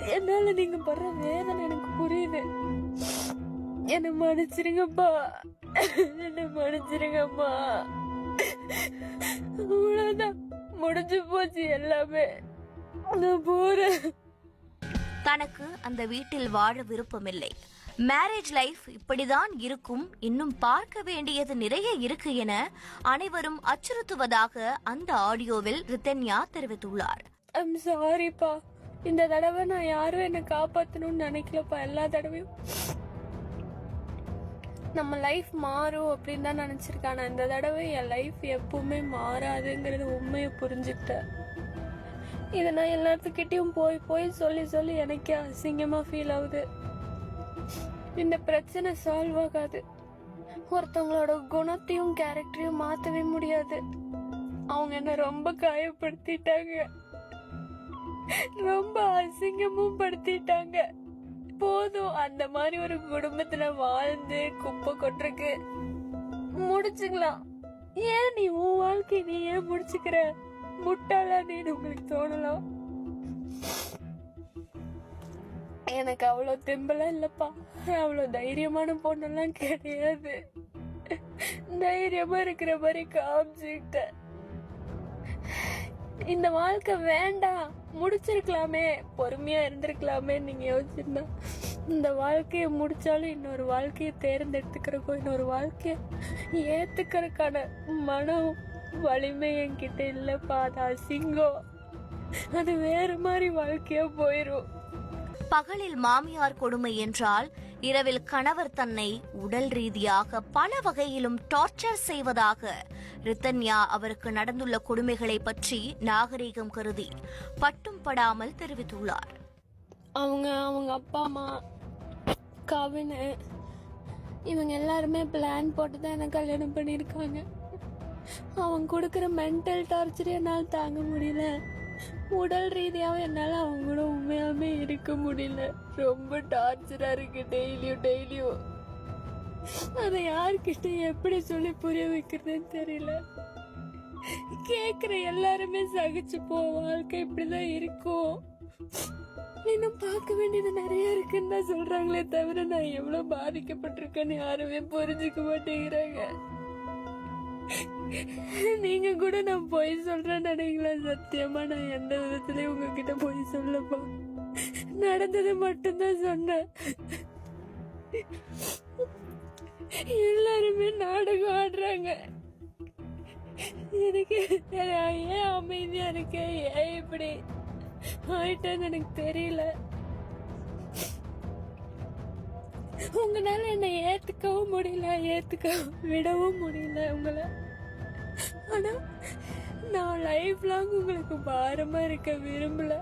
என்னால நீங்க படுற வேதனை எனக்கு புரியுது. என்ன மன்னிச்சிருங்கப்பா. என்ன மன்னிச்சிருங்கம்மா அவ்வளவுதான். முடிஞ்சு போச்சு எல்லாமே. நான் போறேன். தனக்கு அந்த வீட்டில் வாழ விருப்பமில்லை. மேரேஜ் லைஃப் இப்படிதான் இருக்கும். இன்னும் பார்க்க வேண்டியது நிறைய இருக்கு என அனைவரும் அச்சுறுத்துவதாக அந்த ஆடியோவில் ரித்தன்யா தெரிவித்துள்ளார். ஐம் சாரிப்பா இந்த தடவை நான் யாரும் என்னை காப்பாற்றணும்னு நினைக்கலப்பா எல்லா தடவையும். நம்ம லைஃப் மாறும் அப்படின்னு தான் நினச்சிருக்கேன். இந்த தடவை என் லைஃப் எப்பவுமே மாறாதுங்கிறது உண்மையை புரிஞ்சுக்கிட்டேன். இதை நான் எல்லாத்துக்கிட்டையும் போய் போய் சொல்லி சொல்லி எனக்கே அசிங்கமாக ஃபீல் ஆகுது. இந்த பிரச்சனை சால்வ் ஆகாது. ஒருத்தவங்களோட குணத்தையும் கேரக்டரையும் மாற்றவே முடியாது. அவங்க என்ன ரொம்ப காயப்படுத்திட்டாங்க. ரொம்ப அசிங்கமும் படுத்திட்டாங்க. போதும் அந்த மாதிரி ஒரு குடும்பத்துல வாழ்ந்து குப்பை கொட்டுருக்கு முடிச்சுக்கலாம். ஏன் நீ உன் வாழ்க்கை நீ ஏன் முடிச்சுக்கிற? முட்டாளா நீ உங்களுக்கு தோணலாம் எனக்கு அவ்வளவு தெம்பெல்லாம் இல்லப்பா. அவ்வளவு தைரியமான பொண்ணெல்லாம் கிடையாது. தைரியமா இருக்கிற மாதிரி காமிச்சுக்கிட்ட இந்த வாழ்க்கை வேண்டாம். முடிச்சிருக்கலாமே பொறுமையா இருந்திருக்கலாமே நீங்க யோசிச்சிருந்தா. இந்த வாழ்க்கையை முடிச்சாலும் இன்னொரு வாழ்க்கையை தேர்ந்தெடுத்துக்கிறக்கோ இன்னொரு வாழ்க்கைய ஏத்துக்கிறதுக்கான மனம் வலிமை என்கிட்ட இல்லப்பா அது அசிங்கம். அது வேற மாதிரி வாழ்க்கையா போயிரும். பகலில் மாமியார் கொடுமை என்றால் இரவில் கணவர் தன்னை உடல் ரீதியாக பல வகையிலும் டார்ச்சர் செய்வதாக ரித்தன்யா அவருக்கு நடந்துள்ள கொடுமைகளை பற்றி நாகரீகம் கருதி பட்டும் படாமல் தெரிவித்துள்ளார். அவங்க அவங்க அப்பா அம்மா கவினு இவங்க எல்லாருமே பிளான் போட்டு தான் எனக்கு கல்யாணம் பண்ணியிருக்காங்க. அவங்க கொடுக்குற மென்டல் டார்ச்சர் என்னால் தாங்க முடியல. உடல் ரீதியாகவும் என்னால் அவங்க எதுவுமே இருக்க முடியல. ரொம்ப டார்ச்சரா இருக்கு டெய்லியும் டெய்லியும் அதை யார்கிட்ட எப்படி சொல்லி புரிய வைக்கிறதுன்னு தெரியல. கேக்குற எல்லாருமே சகிச்சு போ வாழ்க்கை இப்படிதான் இருக்கும். இன்னும் பார்க்க வேண்டியது நிறைய இருக்குன்னு தான் சொல்றாங்களே தவிர நான் எவ்வளவு பாதிக்கப்பட்டிருக்கேன்னு யாருமே புரிஞ்சுக்க மாட்டேங்கிறாங்க. நீங்க கூட நான் பொய் சொல்றேன்னு நினைக்கல. சத்தியமா நான் எந்த விதத்துலயும் உங்ககிட்ட பொய் சொல்லப்பா நடந்தது மட்டும்தான் சொன்னேன். எல்லாருமே நாடகம் ஆடுறாங்க. எனக்கு ஏன் அமைதியா இருக்கேன் ஏன் இப்படி ஆயிட்டேன்னு எனக்கு தெரியல. உங்களால என்னை ஏத்துக்கவும் முடியல ஏத்துக்க விடவும் முடியல உங்களை. ஆனா நான் லைஃப் லாங் உங்களுக்கு பாரமா இருக்க விரும்பல.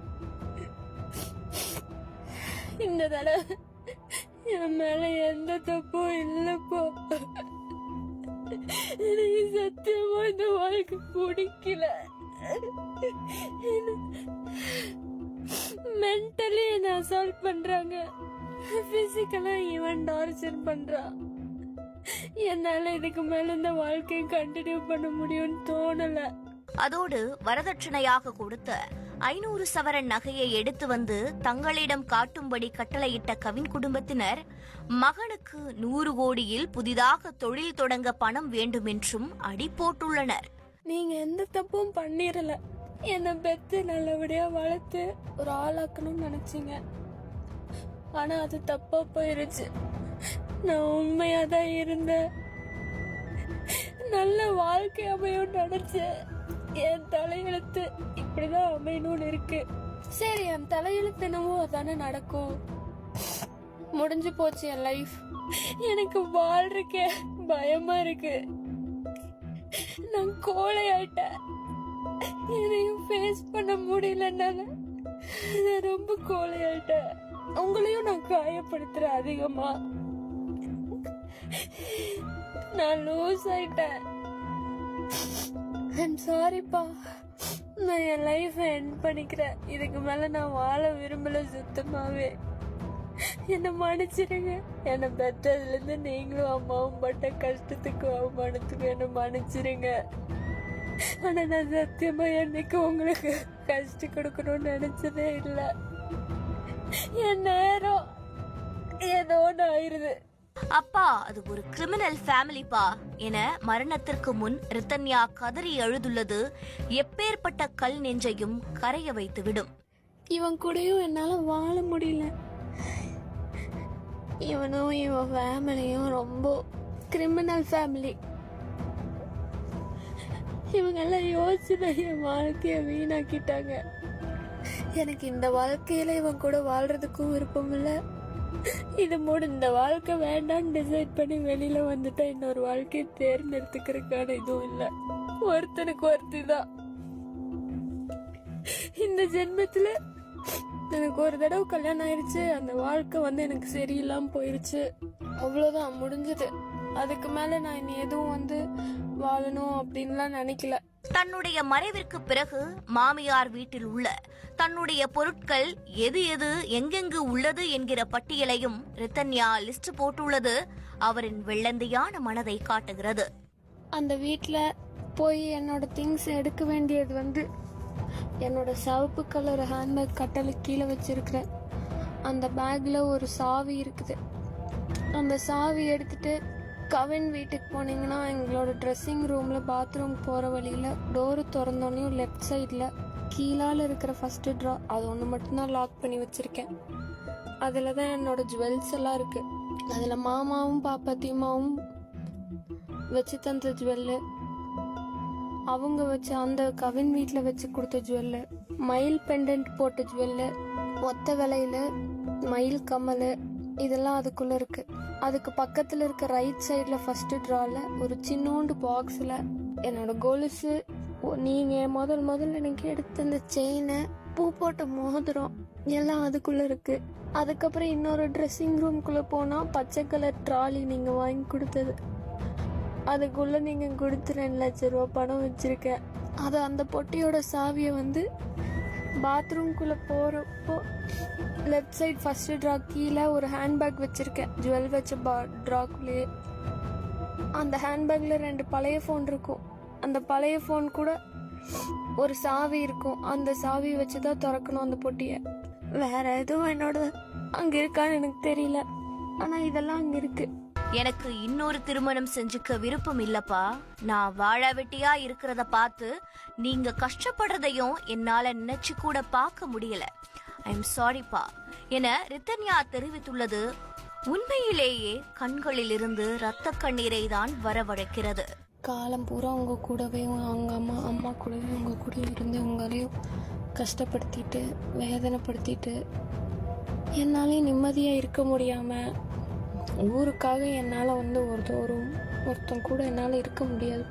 இந்த தடவை என் மேல எந்த தப்பும் இல்லப்போ. எனக்கு சத்தியமா இந்த வாழ்க்கை பிடிக்கல. மென்டலி என்ன அசால்ட் பண்றாங்க. பிசிக்கலா இவன் டார்ச்சர் பண்றான் என்னால இதுக்கு மேல இந்த வாழ்க்கையை கண்டினியூ பண்ண முடியும்னு தோணல. அதோடு வரதட்சணையாக கொடுத்த ஐநூறு சவரன் நகையை எடுத்து வந்து தங்களிடம் காட்டும்படி கட்டளையிட்ட கவின் குடும்பத்தினர் மகனுக்கு நூறு கோடியில் புதிதாக தொழில் தொடங்க பணம் வேண்டுமென்றும் அடி போட்டுள்ளனர். நீங்க எந்த தப்பும் பண்ணிரல என்னை பெத்து நல்லபடியா வளர்த்து ஒரு ஆளாக்கணும்னு நினைச்சீங்க. ஆனா அது தப்பா போயிருச்சு. நான் உண்மையா தான் இருந்தேன். நல்ல வாழ்க்கை அமையும் நினைச்சேன். என் தலையெழுத்து இப்படிதான் அமையணும்னு இருக்கு. சரி என் தலையெழுத்து என்னவோ அதானே நடக்கும். முடிஞ்சு போச்சு என் லைஃப் எனக்கு வாழ்றக்கே பயமா இருக்கு. நான் கோழை ஆயிட்டேன் எதையும் ஃபேஸ் பண்ண முடியலன்னால நான் ரொம்ப கோழை ஆயிட்டேன் உங்களையும் நான் காயப்படுத்துறேன் அதிகமா. நான் லூஸ் ஆயிட்டேன். ஐம் சாரிப்பா நான் என் லைஃபை என் பண்ணிக்கிறேன். இதுக்கு மேலே நான் வாழ விரும்பலை சுத்தமாகவே என்னை மன்னிச்சிடுங்க என்னை பெற்றதுலேருந்து நீங்களும் அம்மாவும் பட்ட கஷ்டத்துக்கு அவமானத்துக்கு என்னை மன்னிச்சிடுங்க ஆனால் நான் சத்தியமாக என்னைக்கு உங்களுக்கு கஷ்டம் கொடுக்கணும்னு நினச்சதே இல்லை. என் நேரம் ஏதோ ஒன்று ஆயிடுது அப்பா அது ஒரு கிரிமினல் ஃபேமிலிப்பா என மரணத்திற்கு முன் ரித்தன்யா கதறி எழுதுள்ளது எப்பேற்பட்ட கல் நெஞ்சையும் கரைய வைத்துவிடும். இவன் கூடயும் என்னால வாழ முடியல. இவனும் இவன் ஃபேமிலியும் ரொம்ப கிரிமினல் ஃபேமிலி இவங்கெல்லாம் யோசிச்சு என் வாழ்க்கைய வீணாக்கிட்டாங்க. எனக்கு இந்த வாழ்க்கையில இவன் கூட வாழ்றதுக்கும் விருப்பம் இல்லை. இது மூடு இந்த வாழ்க்கை வேண்டாம்னு டிசைட் பண்ணி வெளியில வந்துட்டா இன்னொரு வாழ்க்கையை தேர்ந்தெடுத்துக்கிறதுக்கான இதுவும் இல்லை. ஒருத்தனுக்கு ஒருத்தி தான் இந்த ஜென்மத்துல எனக்கு ஒரு தடவை கல்யாணம் ஆயிடுச்சு அந்த வாழ்க்கை வந்து எனக்கு சரியில்லாம போயிருச்சு. அவ்வளோதான் முடிஞ்சது. அதுக்கு மேல நான் இனி எதுவும் வந்து வாழணும் அப்படின்லாம் நினைக்கல. தன்னுடைய மறைவிற்கு பிறகு மாமியார் வீட்டில் உள்ள தன்னுடைய பொருட்கள் எது எது எங்கெங்கு உள்ளது என்கிற பட்டியலையும் ரித்தன்யா லிஸ்ட் போட்டுள்ளது. அவரின் வெள்ளந்தியான மனதை காட்டுகிறது. அந்த வீட்ல போய் என்னோட திங்ஸ் எடுக்க வேண்டியது வந்து என்னோட சிவப்பு கலர் ஹேண்ட்பேக் கட்டளை கீழே வச்சிருக்கிறேன். அந்த பேக்ல ஒரு சாவி இருக்குது. அந்த சாவி எடுத்துட்டு கவின் வீட்டுக்கு போனீங்கன்னா எங்களோட ட்ரெஸ்ஸிங் ரூமில் பாத்ரூம் போகிற வழியில் டோரு திறந்தோடனையும் லெஃப்ட் சைடில் கீழால் இருக்கிற ஃபஸ்ட்டு ட்ரா அது ஒன்று மட்டும்தான் லாக் பண்ணி வச்சுருக்கேன். அதில் தான் என்னோடய ஜுவல்ஸ் எல்லாம் இருக்குது அதில் மாமாவும் பாப்பாத்தியமாவும் வச்சு தந்த ஜுவல்லு அவங்க வச்சு அந்த கவின் வீட்டில் வச்சு கொடுத்த ஜுவல்லு மயில் பெண்டன்ட் போட்ட ஜுவல்லு ஒத்த விலையில் மயில் கம்மல் இதெல்லாம் அதுக்குள்ள இருக்கு. அதுக்கு பக்கத்துல இருக்க ரைட் சைடில் ஃபர்ஸ்ட் ட்ரால ஒரு சின்னோண்டு பாக்ஸ்ல என்னோட கொலுசு நீங்கள் நீங்க முதல் முதல்ல எனக்கு எடுத்த அந்த செயினை பூ போட்ட மோதிரம் எல்லாம் அதுக்குள்ள இருக்கு. அதுக்கப்புறம் இன்னொரு ட்ரெஸ்ஸிங் ரூம்குள்ள போனா பச்சை கலர் ட்ராலி நீங்க வாங்கி கொடுத்தது. அதுக்குள்ள நீங்க கொடுத்து ரெண்டு லட்ச ரூபா பணம் வச்சிருக்கேன் அது அந்த பொட்டியோட சாவியை வந்து பாத்ரூம்குள்ள போறப்போ லெஃப்ட் சைட் ஃபர்ஸ்ட் ட்ரா கீழே ஒரு ஹேண்ட்பேக் வச்சிருக்கேன். ஜுவல் வச்ச பா ட்ராக்குள்ளேயே அந்த ஹேண்ட்பேக்ல ரெண்டு பழைய ஃபோன் இருக்கும். அந்த பழைய ஃபோன் கூட ஒரு சாவி இருக்கும். அந்த சாவி வச்சு தான் திறக்கணும் அந்த பொட்டியை. வேற எதுவும் என்னோட அங்க இருக்கான்னு எனக்கு தெரியல. ஆனா இதெல்லாம் அங்க இருக்கு. எனக்கு இன்னொரு திருமணம் செஞ்சுக்க விருப்பம் இல்லப்பா. நான் வாழ வெட்டியா இருக்கிறத பார்த்து நீங்க கஷ்டப்படுறதையும் என்னால நினைச்சு கூட பார்க்க முடியல. ஐ எம் சாரிப்பா என ரித்தன்யா தெரிவித்துள்ளது. உண்மையிலேயே கண்களிலிருந்து இரத்த கண்ணீரை தான் வரவழைக்கிறது. காலம் பூரா உங்க கூடவே அவங்க அம்மா அம்மா கூடவே உங்க கூட இருந்து உங்களையும் கஷ்டப்படுத்திட்டு வேதனைப்படுத்திட்டு என்னாலே நிம்மதியா இருக்க முடியாம ஊருக்காக என்னால வந்து ஒரு தோறும் ஒருத்தன் கூட என்னால இருக்க முடியாது.